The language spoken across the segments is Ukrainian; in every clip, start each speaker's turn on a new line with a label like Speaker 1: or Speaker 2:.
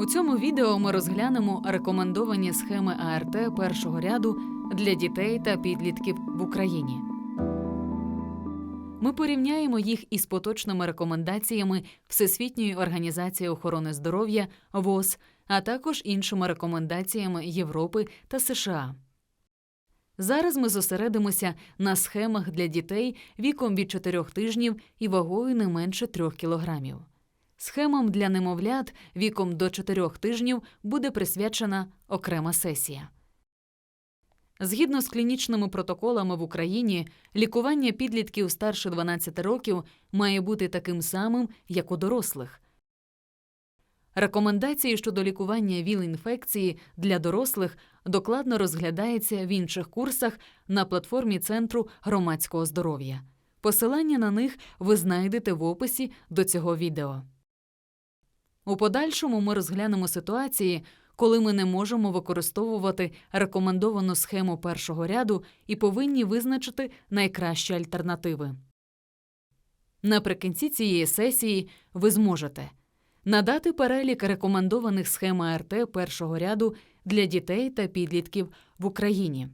Speaker 1: У цьому відео ми розглянемо рекомендовані схеми АРТ першого ряду для дітей та підлітків в Україні. Ми порівняємо їх із поточними рекомендаціями Всесвітньої організації охорони здоров'я ВОЗ, а також іншими рекомендаціями Європи та США. Зараз ми зосередимося на схемах для дітей віком від 4 тижнів і вагою не менше 3 кілограмів. Схемам для немовлят віком до 4 тижнів буде присвячена окрема сесія. Згідно з клінічними протоколами в Україні, лікування підлітків старше 12 років має бути таким самим, як у дорослих. Рекомендації щодо лікування ВІЛ-інфекції для дорослих докладно розглядається в інших курсах на платформі Центру громадського здоров'я. Посилання на них ви знайдете в описі до цього відео. У подальшому ми розглянемо ситуації, коли ми не можемо використовувати рекомендовану схему першого ряду і повинні визначити найкращі альтернативи. Наприкінці цієї сесії ви зможете надати перелік рекомендованих схем АРТ першого ряду для дітей та підлітків в Україні,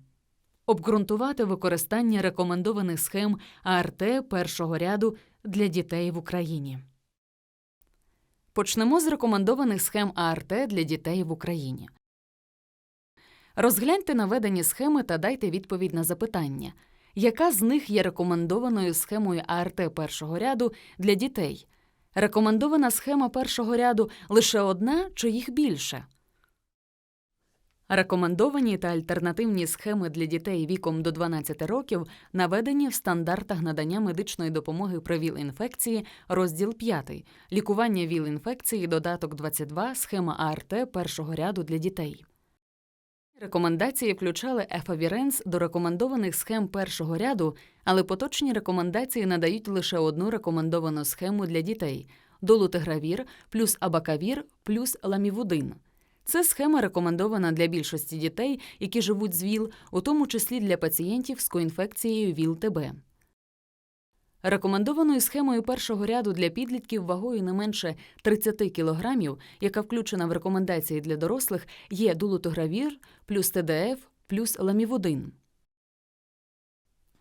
Speaker 1: обґрунтувати використання рекомендованих схем АРТ першого ряду для дітей в Україні. Почнемо з рекомендованих схем АРТ для дітей в Україні. Розгляньте наведені схеми та дайте відповідь на запитання, яка з них є рекомендованою схемою АРТ першого ряду для дітей? Рекомендована схема першого ряду лише одна чи їх більше? Рекомендовані та альтернативні схеми для дітей віком до 12 років наведені в стандартах надання медичної допомоги при ВІЛ-інфекції, розділ 5, лікування ВІЛ-інфекції, додаток 22, схема АРТ першого ряду для дітей. Рекомендації включали ефавіренс до рекомендованих схем першого ряду, але поточні рекомендації надають лише одну рекомендовану схему для дітей долутигравір плюс абакавір плюс ламівудин. Це схема рекомендована для більшості дітей, які живуть з ВІЛ, у тому числі для пацієнтів з коінфекцією ВІЛ-ТБ. Рекомендованою схемою першого ряду для підлітків вагою не менше 30 кг, яка включена в рекомендації для дорослих, є дулутогравір плюс ТДФ плюс ламівудин.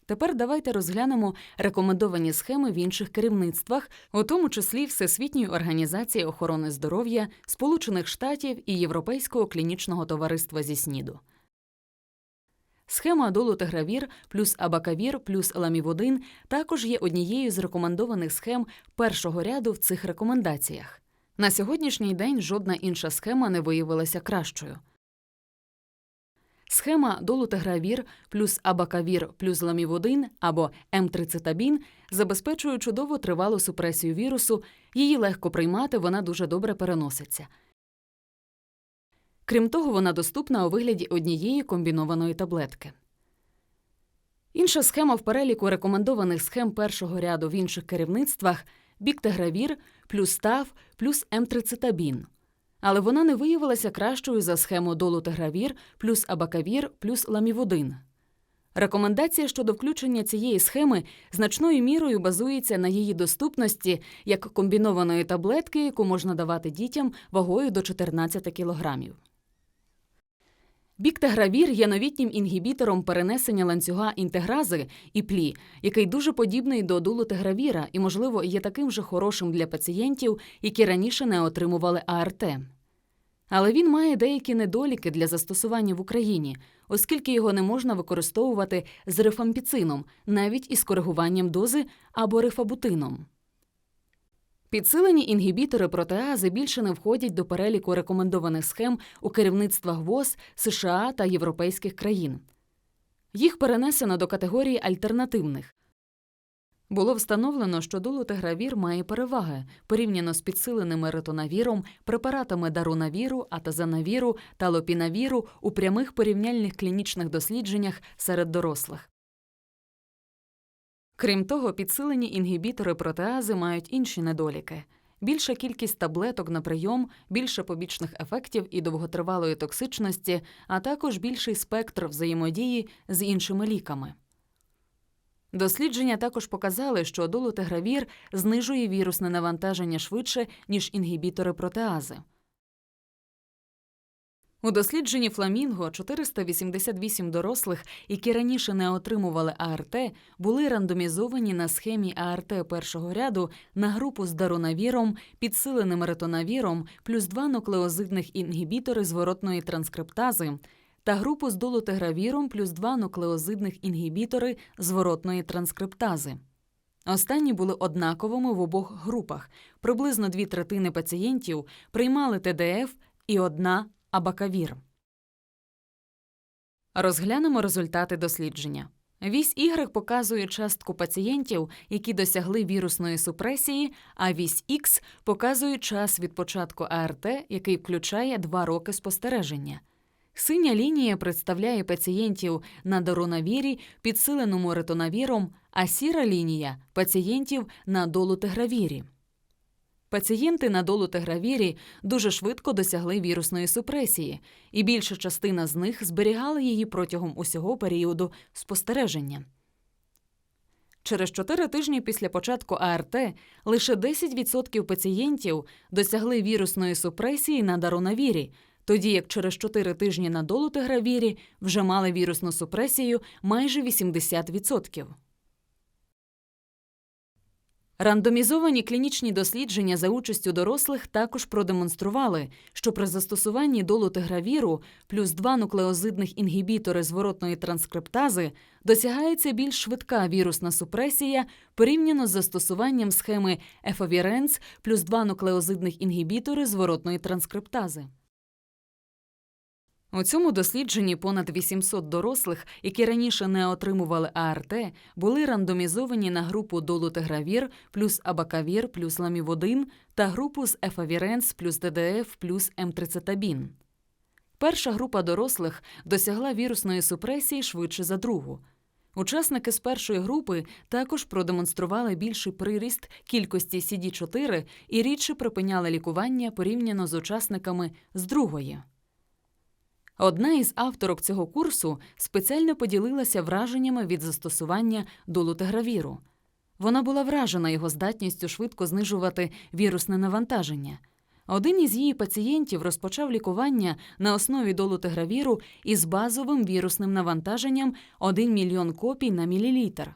Speaker 1: Тепер давайте розглянемо рекомендовані схеми в інших керівництвах, у тому числі Всесвітньої організації охорони здоров'я, Сполучених Штатів і Європейського клінічного товариства зі СНІДу. Схема долутигравір плюс абакавір плюс ламівудин також є однією з рекомендованих схем першого ряду в цих рекомендаціях. На сьогоднішній день жодна інша схема не виявилася кращою. Схема долутигравір плюс абакавір плюс ламівудин або М3цитабін забезпечує чудово тривалу супресію вірусу, її легко приймати, вона дуже добре переноситься. Крім того, вона доступна у вигляді однієї комбінованої таблетки. Інша схема в переліку рекомендованих схем першого ряду в інших керівництвах біктегравір плюс ТАВ плюс М3цитабін. Але вона не виявилася кращою за схему долутигравір плюс абакавір плюс ламівудин. Рекомендація щодо включення цієї схеми значною мірою базується на її доступності як комбінованої таблетки, яку можна давати дітям вагою до 14 кілограмів. Біктагравір є новітнім інгібітором перенесення ланцюга інтегрази ІПЛІ, який дуже подібний до дулотигравіра і, можливо, є таким же хорошим для пацієнтів, які раніше не отримували АРТ. Але він має деякі недоліки для застосування в Україні, оскільки його не можна використовувати з рифампіцином, навіть із коригуванням дози або рифабутином. Підсилені інгібітори протеази більше не входять до переліку рекомендованих схем у керівництвах ВОЗ, США та європейських країн. Їх перенесено до категорії альтернативних. Було встановлено, що долутигравір має переваги порівняно з підсиленими ретонавіром, препаратами дарунавіру, атазанавіру та лопінавіру у прямих порівняльних клінічних дослідженнях серед дорослих. Крім того, підсилені інгібітори протеази мають інші недоліки. Більша кількість таблеток на прийом, більше побічних ефектів і довготривалої токсичності, а також більший спектр взаємодії з іншими ліками. Дослідження також показали, що долутигравір знижує вірусне навантаження швидше, ніж інгібітори протеази. У дослідженні Фламінго 488 дорослих, які раніше не отримували АРТ, були рандомізовані на схемі АРТ першого ряду на групу з дарунавіром, підсиленим ретонавіром, плюс два нуклеозидних інгібітори зворотної транскриптази та групу з долутегравіром плюс два нуклеозидних інгібітори зворотної транскриптази. Останні були однаковими в обох групах. Приблизно дві третини пацієнтів приймали ТДФ і одна абакавір. Розглянемо результати дослідження. Вісь Y показує частку пацієнтів, які досягли вірусної супресії, а вісь X показує час від початку АРТ, який включає два роки спостереження. Синя лінія представляє пацієнтів на доронавірі, підсиленому ретонавіром, а сіра лінія пацієнтів на долутегравірі. Пацієнти на долутегравірі дуже швидко досягли вірусної супресії, і більша частина з них зберігала її протягом усього періоду спостереження. Через 4 тижні після початку АРТ лише 10% пацієнтів досягли вірусної супресії на даронавірі, тоді як через 4 тижні на долутегравірі вже мали вірусну супресію майже 80%. Рандомізовані клінічні дослідження за участю дорослих також продемонстрували, що при застосуванні долутегравіру плюс два нуклеозидних інгібітори зворотної транскриптази досягається більш швидка вірусна супресія порівняно з застосуванням схеми ефавіренс плюс два нуклеозидних інгібітори зворотної транскриптази. У цьому дослідженні понад 800 дорослих, які раніше не отримували АРТ, були рандомізовані на групу долутегравір плюс абакавір плюс ламіводин та групу з ефавіренс плюс ДДФ плюс М30табін. Перша група дорослих досягла вірусної супресії швидше за другу. Учасники з першої групи також продемонстрували більший приріст кількості CD4 і рідше припиняли лікування порівняно з учасниками з другої. Одна із авторок цього курсу спеціально поділилася враженнями від застосування долутегравіру. Вона була вражена його здатністю швидко знижувати вірусне навантаження. Один із її пацієнтів розпочав лікування на основі долутегравіру із базовим вірусним навантаженням 1 мільйон копій на мілілітр.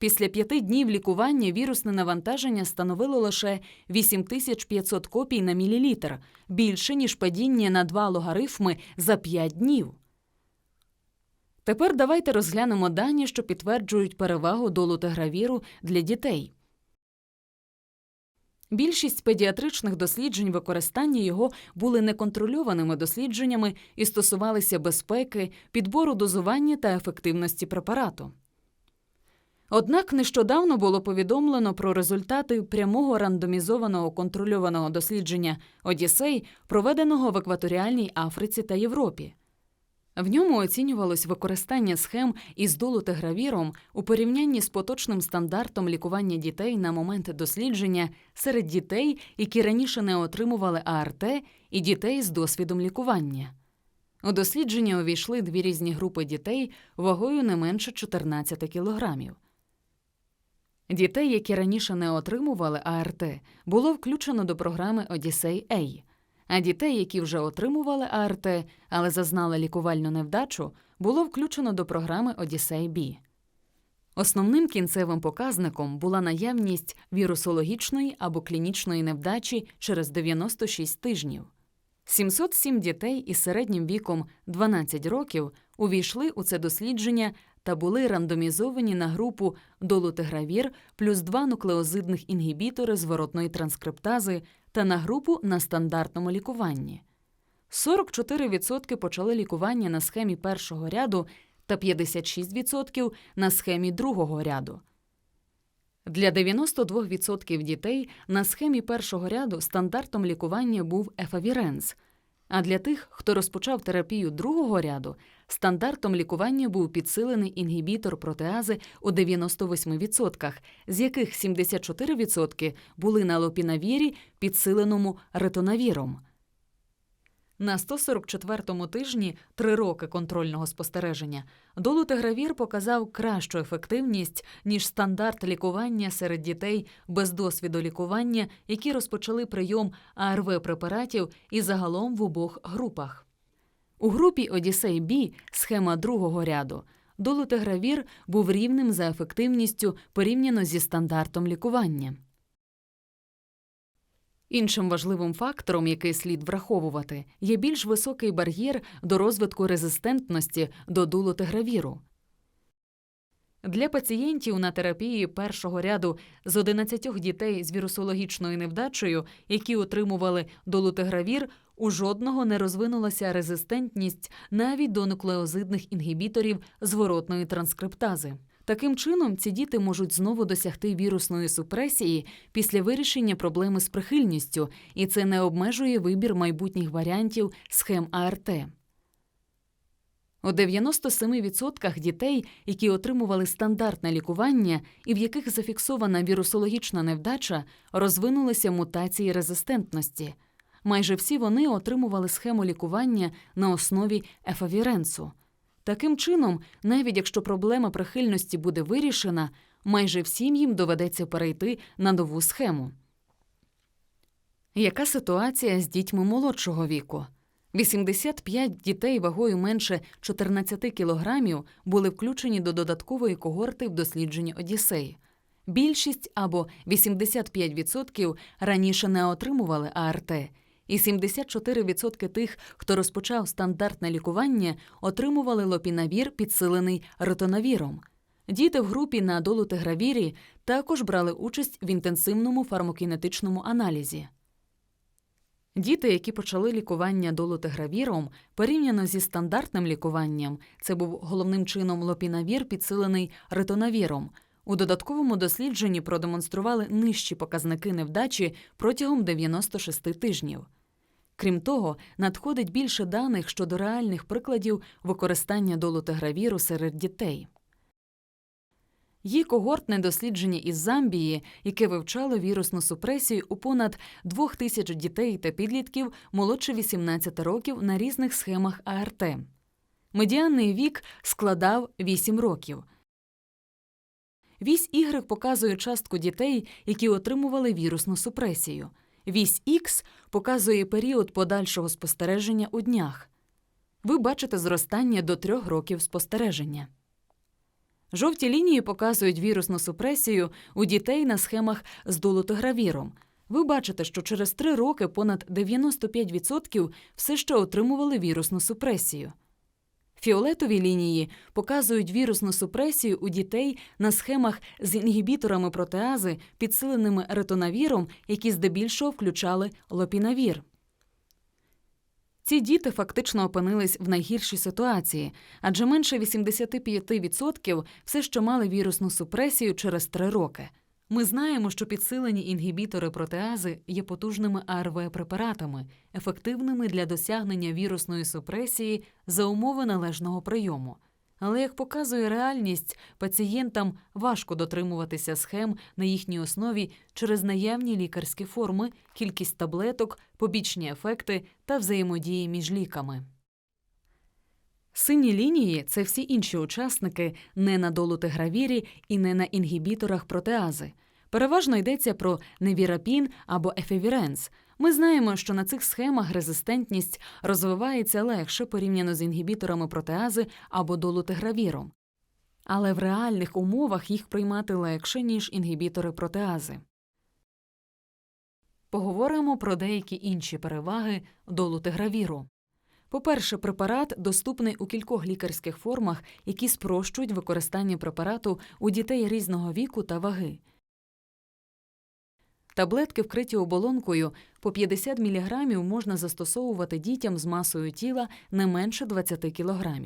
Speaker 1: Після п'яти днів лікування вірусне навантаження становило лише 8500 копій на мілілітр, більше, ніж падіння на два логарифми за 5 днів. Тепер давайте розглянемо дані, що підтверджують перевагу долутегравіру для дітей. Більшість педіатричних досліджень використання його були неконтрольованими дослідженнями і стосувалися безпеки, підбору дозування та ефективності препарату. Однак нещодавно було повідомлено про результати прямого рандомізованого контрольованого дослідження Одіссей, проведеного в екваторіальній Африці та Європі. В ньому оцінювалось використання схем із долутегравіром у порівнянні з поточним стандартом лікування дітей на момент дослідження серед дітей, які раніше не отримували АРТ, і дітей з досвідом лікування. У дослідження увійшли дві різні групи дітей вагою не менше 14 кілограмів. Дітей, які раніше не отримували АРТ, було включено до програми Одіссей Ей, а дітей, які вже отримували АРТ, але зазнали лікувальну невдачу, було включено до програми Одіссей Бі. Основним кінцевим показником була наявність вірусологічної або клінічної невдачі через 96 тижнів. 707 дітей із середнім віком 12 років увійшли у це дослідження та були рандомізовані на групу долутегравір плюс два нуклеозидних інгібітори зворотної транскриптази та на групу на стандартному лікуванні. 44% почали лікування на схемі першого ряду та 56% на схемі другого ряду. Для 92% дітей на схемі першого ряду стандартом лікування був ефавіренс – а для тих, хто розпочав терапію другого ряду, стандартом лікування був підсилений інгібітор протеази у 98%, з яких 74% були на лопінавірі, підсиленому ретонавіром. На 144-му тижні три роки контрольного спостереження долутегравір показав кращу ефективність ніж стандарт лікування серед дітей без досвіду лікування, які розпочали прийом АРВ препаратів і загалом в обох групах. У групі Одіссей Бі схема другого ряду долутигравір був рівним за ефективністю порівняно зі стандартом лікування. Іншим важливим фактором, який слід враховувати, є більш високий бар'єр до розвитку резистентності до дулотигравіру. Для пацієнтів на терапії першого ряду з 11 дітей з вірусологічною невдачею, які отримували долутигравір, у жодного не розвинулася резистентність навіть до нуклеозидних інгібіторів зворотної транскриптази. Таким чином, ці діти можуть знову досягти вірусної супресії після вирішення проблеми з прихильністю, і це не обмежує вибір майбутніх варіантів схем АРТ. У 97% дітей, які отримували стандартне лікування і в яких зафіксована вірусологічна невдача, розвинулися мутації резистентності. Майже всі вони отримували схему лікування на основі ефавіренсу. Таким чином, навіть якщо проблема прихильності буде вирішена, майже всім їм доведеться перейти на нову схему. Яка ситуація з дітьми молодшого віку? 85 дітей вагою менше 14 кілограмів були включені до додаткової когорти в дослідженні Одіссей. Більшість або 85% раніше не отримували АРТ, і 74% тих, хто розпочав стандартне лікування, отримували лопінавір, підсилений ретонавіром. Діти в групі на долутигравірі також брали участь в інтенсивному фармакінетичному аналізі. Діти, які почали лікування долутигравіром, порівняно зі стандартним лікуванням, це був головним чином лопінавір, підсилений ретонавіром. У додатковому дослідженні продемонстрували нижчі показники невдачі протягом 96 тижнів. Крім того, надходить більше даних щодо реальних прикладів використання долутигравіру серед дітей. Є когортне дослідження із Замбії, яке вивчало вірусну супресію у понад двох тисяч дітей та підлітків молодше 18 років на різних схемах АРТ. Медіанний вік складав 8 років. Вісь Y показує частку дітей, які отримували вірусну супресію. Вісь X показує період подальшого спостереження у днях. Ви бачите зростання до трьох років спостереження. Жовті лінії показують вірусну супресію у дітей на схемах з долутогравіром. Ви бачите, що через три роки понад 95% все ще отримували вірусну супресію. Фіолетові лінії показують вірусну супресію у дітей на схемах з інгібіторами протеази, підсиленими ретонавіром, які здебільшого включали лопінавір. Ці діти фактично опинились в найгіршій ситуації, адже менше 85% все ще мали вірусну супресію через три роки. Ми знаємо, що підсилені інгібітори протеази є потужними АРВ-препаратами, ефективними для досягнення вірусної супресії за умови належного прийому. Але як показує реальність, пацієнтам важко дотримуватися схем на їхній основі через наявні лікарські форми, кількість таблеток, побічні ефекти та взаємодії між ліками. Сині лінії це всі інші учасники не на долутигравірі і не на інгібіторах протеази. Переважно йдеться про невірапін або ефевіренс. Ми знаємо, що на цих схемах резистентність розвивається легше порівняно з інгібіторами протеази або долутигравіром. Але в реальних умовах їх приймати легше, ніж інгібітори протеази. Поговоримо про деякі інші переваги долутигравіру. По-перше, препарат доступний у кількох лікарських формах, які спрощують використання препарату у дітей різного віку та ваги. Таблетки, вкриті оболонкою, по 50 мг можна застосовувати дітям з масою тіла не менше 20 кг.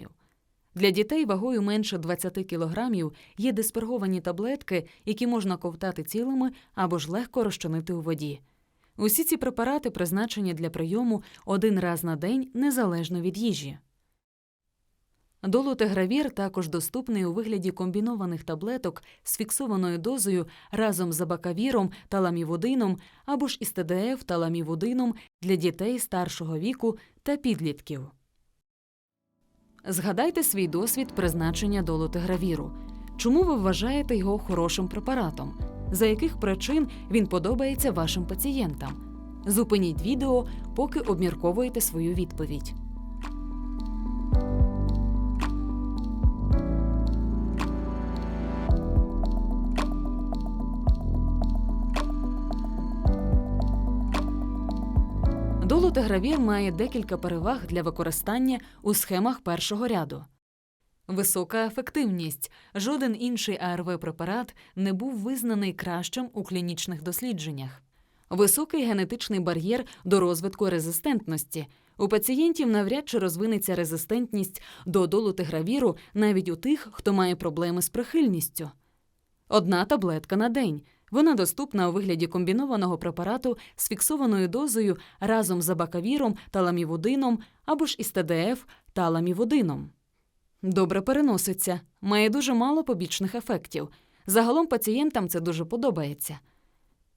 Speaker 1: Для дітей вагою менше 20 кг є дисперговані таблетки, які можна ковтати цілими або ж легко розчинити у воді. Усі ці препарати призначені для прийому один раз на день незалежно від їжі. Долутигравір також доступний у вигляді комбінованих таблеток з фіксованою дозою разом з абакавіром та ламівудином або ж із ТДФ та ламівудином для дітей старшого віку та підлітків. Згадайте свій досвід призначення долутигравіру. Чому ви вважаєте його хорошим препаратом? за яких причин він подобається вашим пацієнтам. Зупиніть відео, поки обмірковуєте свою відповідь. Долу та гравір має декілька переваг для використання у схемах першого ряду. Висока ефективність. Жоден інший АРВ-препарат не був визнаний кращим у клінічних дослідженнях. Високий генетичний бар'єр до розвитку резистентності. У пацієнтів навряд чи розвинеться резистентність до долутигравіру навіть у тих, хто має проблеми з прихильністю. Одна таблетка на день. Вона доступна у вигляді комбінованого препарату з фіксованою дозою разом з абакавіром та ламівудином або ж із ТДФ та ламівудином. Добре переноситься, має дуже мало побічних ефектів. Загалом пацієнтам це дуже подобається.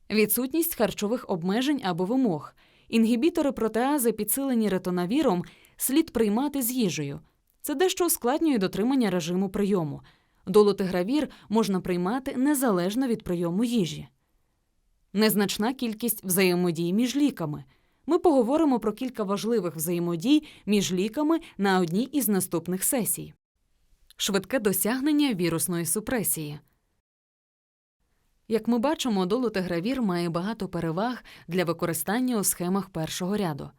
Speaker 1: Відсутність харчових обмежень або вимог. Інгібітори протеази, підсилені ретонавіром, слід приймати з їжею. Це дещо ускладнює дотримання режиму прийому. Долутигравір можна приймати незалежно від прийому їжі. Незначна кількість взаємодій між ліками. Ми поговоримо про кілька важливих взаємодій між ліками на одній із наступних сесій. Швидке досягнення вірусної супресії. Як ми бачимо, долутигравір має багато переваг для використання у схемах першого ряду.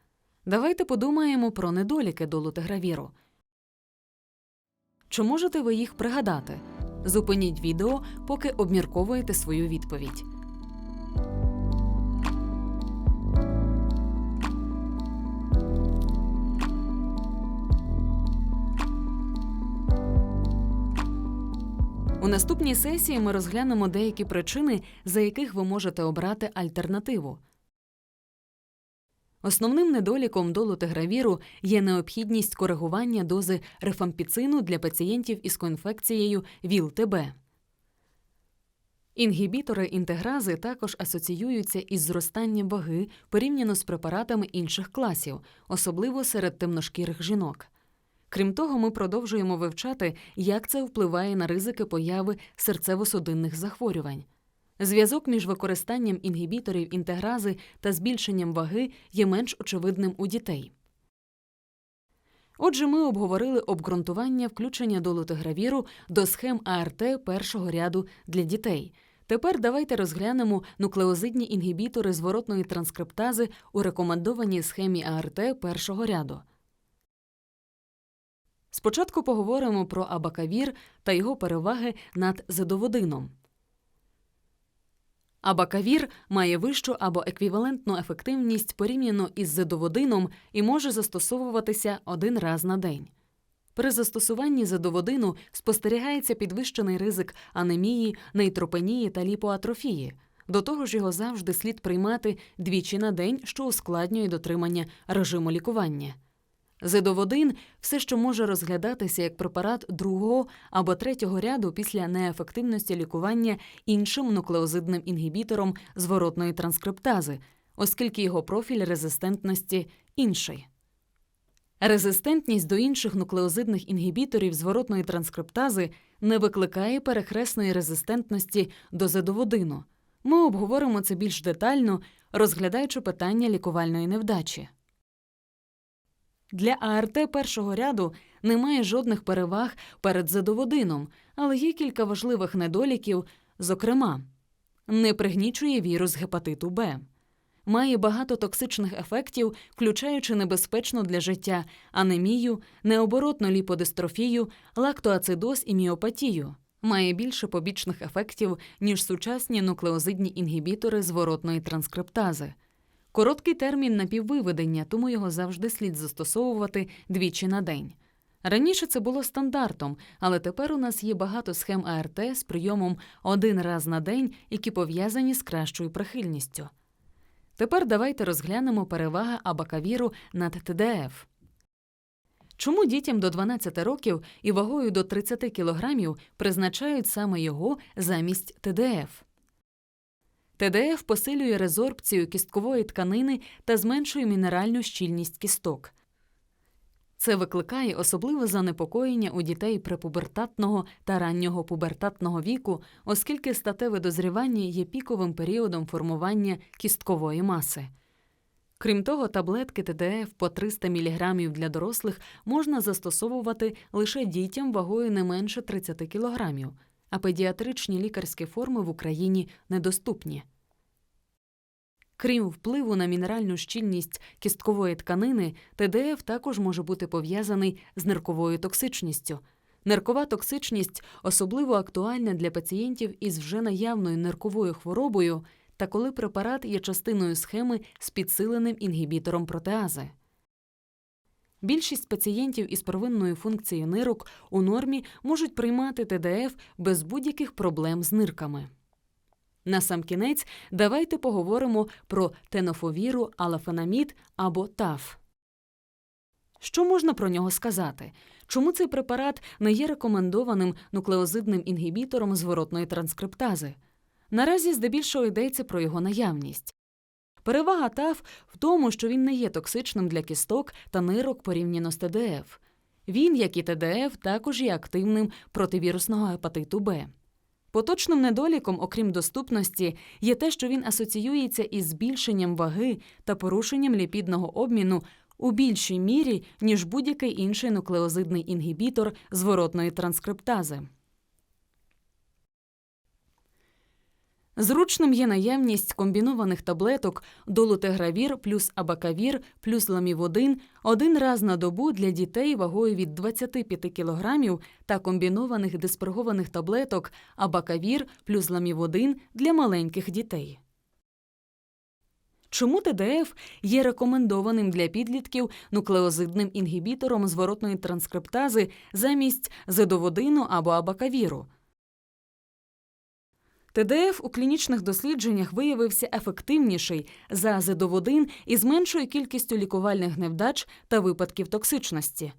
Speaker 1: Давайте подумаємо про недоліки долутигравіру. Чи можете ви їх пригадати? Зупиніть відео, поки обмірковуєте свою відповідь. Наступній сесії ми розглянемо деякі причини, за яких ви можете обрати альтернативу. Основним недоліком долутигравіру є необхідність коригування дози рифампіцину для пацієнтів із коінфекцією ВІЛ-ТБ. Інгібітори інтегрази також асоціюються із зростанням ваги порівняно з препаратами інших класів, особливо серед темношкірих жінок. Крім того, ми продовжуємо вивчати, як це впливає на ризики появи серцево-судинних захворювань. Зв'язок між використанням інгібіторів інтегрази та збільшенням ваги є менш очевидним у дітей. Отже, ми обговорили обґрунтування включення долутигравіру до схем АРТ першого ряду для дітей. Тепер давайте розглянемо нуклеозидні інгібітори зворотної транскриптази у рекомендованій схемі АРТ першого ряду. Спочатку поговоримо про абакавір та його переваги над зедоводином. Абакавір має вищу або еквівалентну ефективність порівняно із зедоводином і може застосовуватися один раз на день. При застосуванні зедоводину спостерігається підвищений ризик анемії, нейтропенії та ліпоатрофії. До того ж, його завжди слід приймати двічі на день, що ускладнює дотримання режиму лікування. Зедоводин все ще може розглядатися як препарат другого або третього ряду після неефективності лікування іншим нуклеозидним інгібітором зворотної транскриптази, оскільки його профіль резистентності інший. Резистентність до інших нуклеозидних інгібіторів зворотної транскриптази не викликає перехресної резистентності до зедоводину. Ми обговоримо це більш детально, розглядаючи питання лікувальної невдачі. Для АРТ першого ряду немає жодних переваг перед задоводином, але є кілька важливих недоліків, зокрема, не пригнічує вірус гепатиту Б, має багато токсичних ефектів, включаючи небезпечну для життя анемію, необоротну ліподистрофію, лактоацидоз і міопатію. Має більше побічних ефектів, ніж сучасні нуклеозидні інгібітори зворотної транскриптази. Короткий термін напіввиведення, тому його завжди слід застосовувати двічі на день. Раніше це було стандартом, але тепер у нас є багато схем АРТ з прийомом один раз на день, які пов'язані з кращою прихильністю. Тепер давайте розглянемо перевага абакавіру над ТДФ. Чому дітям до 12 років і вагою до 30 кг призначають саме його замість ТДФ? ТДФ посилює резорбцію кісткової тканини та зменшує мінеральну щільність кісток. Це викликає особливе занепокоєння у дітей препубертатного та раннього пубертатного віку, оскільки статеве дозрівання є піковим періодом формування кісткової маси. Крім того, таблетки ТДФ по 300 мг для дорослих можна застосовувати лише дітям вагою не менше 30 кг, а педіатричні лікарські форми в Україні недоступні. Крім впливу на мінеральну щільність кісткової тканини, ТДФ також може бути пов'язаний з нирковою токсичністю. Ниркова токсичність особливо актуальна для пацієнтів із вже наявною нирковою хворобою та коли препарат є частиною схеми з підсиленим інгібітором протеази. Більшість пацієнтів із первинною функцією нирок у нормі можуть приймати ТДФ без будь-яких проблем з нирками. Насамкінець давайте поговоримо про тенофовіру алафенамід або ТАФ. Що можна про нього сказати? Чому цей препарат не є рекомендованим нуклеозидним інгібітором зворотної транскриптази? Наразі здебільшого йдеться про його наявність. Перевага ТАФ в тому, що він не є токсичним для кісток та нирок порівняно з ТДФ. Він, як і ТДФ, також є активним проти вірусного гепатиту Б. Поточним недоліком, окрім доступності, є те, що він асоціюється із збільшенням ваги та порушенням ліпідного обміну у більшій мірі, ніж будь-який інший нуклеозидний інгібітор зворотної транскриптази. Зручним є наявність комбінованих таблеток долутегравір плюс абакавір плюс ламіводин один раз на добу для дітей вагою від 25 кг та комбінованих диспергованих таблеток абакавір плюс ламіводин для маленьких дітей. Чому ТДФ є рекомендованим для підлітків нуклеозидним інгібітором зворотної транскриптази замість зедоводину або абакавіру? ТДФ у клінічних дослідженнях виявився ефективніший за зедоводин із меншою кількістю лікувальних невдач та випадків токсичності.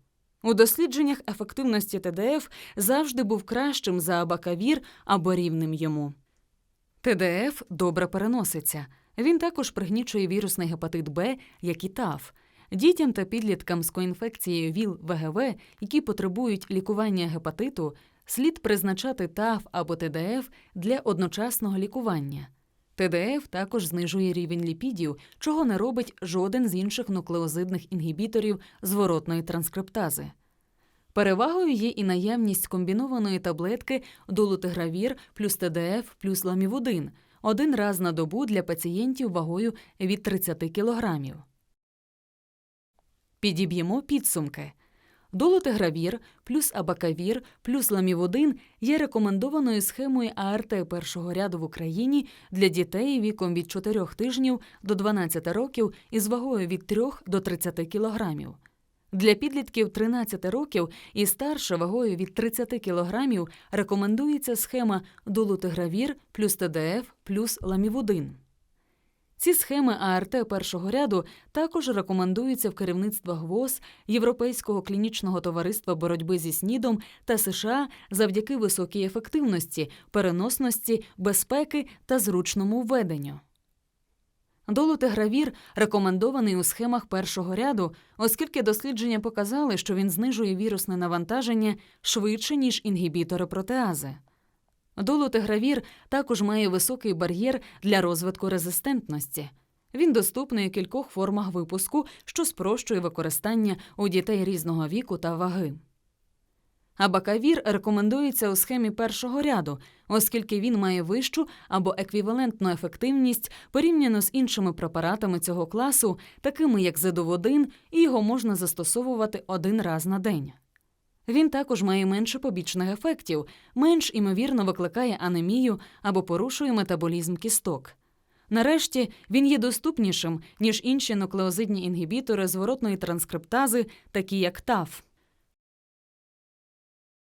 Speaker 1: У дослідженнях ефективності ТДФ завжди був кращим за абакавір або рівним йому. ТДФ добре переноситься. Він також пригнічує вірусний гепатит Б, як і ТАФ. Дітям та підліткам з коінфекцією ВІЛ-ВГВ, які потребують лікування гепатиту, слід призначати ТАФ або ТДФ для одночасного лікування. ТДФ також знижує рівень ліпідів, чого не робить жоден з інших нуклеозидних інгібіторів зворотної транскриптази. Перевагою є і наявність комбінованої таблетки долутигравір плюс ТДФ плюс ламівудин один раз на добу для пацієнтів вагою від 30 кг. Підіб'ємо підсумки. Долотигравір плюс абакавір плюс ламіводин є рекомендованою схемою АРТ першого ряду в Україні для дітей віком від 4 тижнів до 12 років із вагою від 3 до 30 кілограмів. Для підлітків 13 років і старше вагою від 30 кілограмів рекомендується схема долутигравір плюс ТДФ плюс ламівудин. Ці схеми АРТ першого ряду також рекомендуються в керівництвах ВОЗ, Європейського клінічного товариства боротьби зі СНІДом та США завдяки високій ефективності, переносності, безпеки та зручному введенню. Долутигравір рекомендований у схемах першого ряду, оскільки дослідження показали, що він знижує вірусне навантаження швидше, ніж інгібітори протеази. Долутигравір також має високий бар'єр для розвитку резистентності. Він доступний у кількох формах випуску, що спрощує використання у дітей різного віку та ваги. Абакавір рекомендується у схемі першого ряду, оскільки він має вищу або еквівалентну ефективність порівняно з іншими препаратами цього класу, такими як зедоводин, і його можна застосовувати один раз на день. Він також має менше побічних ефектів, менш імовірно викликає анемію або порушує метаболізм кісток. Нарешті він є доступнішим, ніж інші нуклеозидні інгібітори зворотної транскриптази, такі як ТАФ.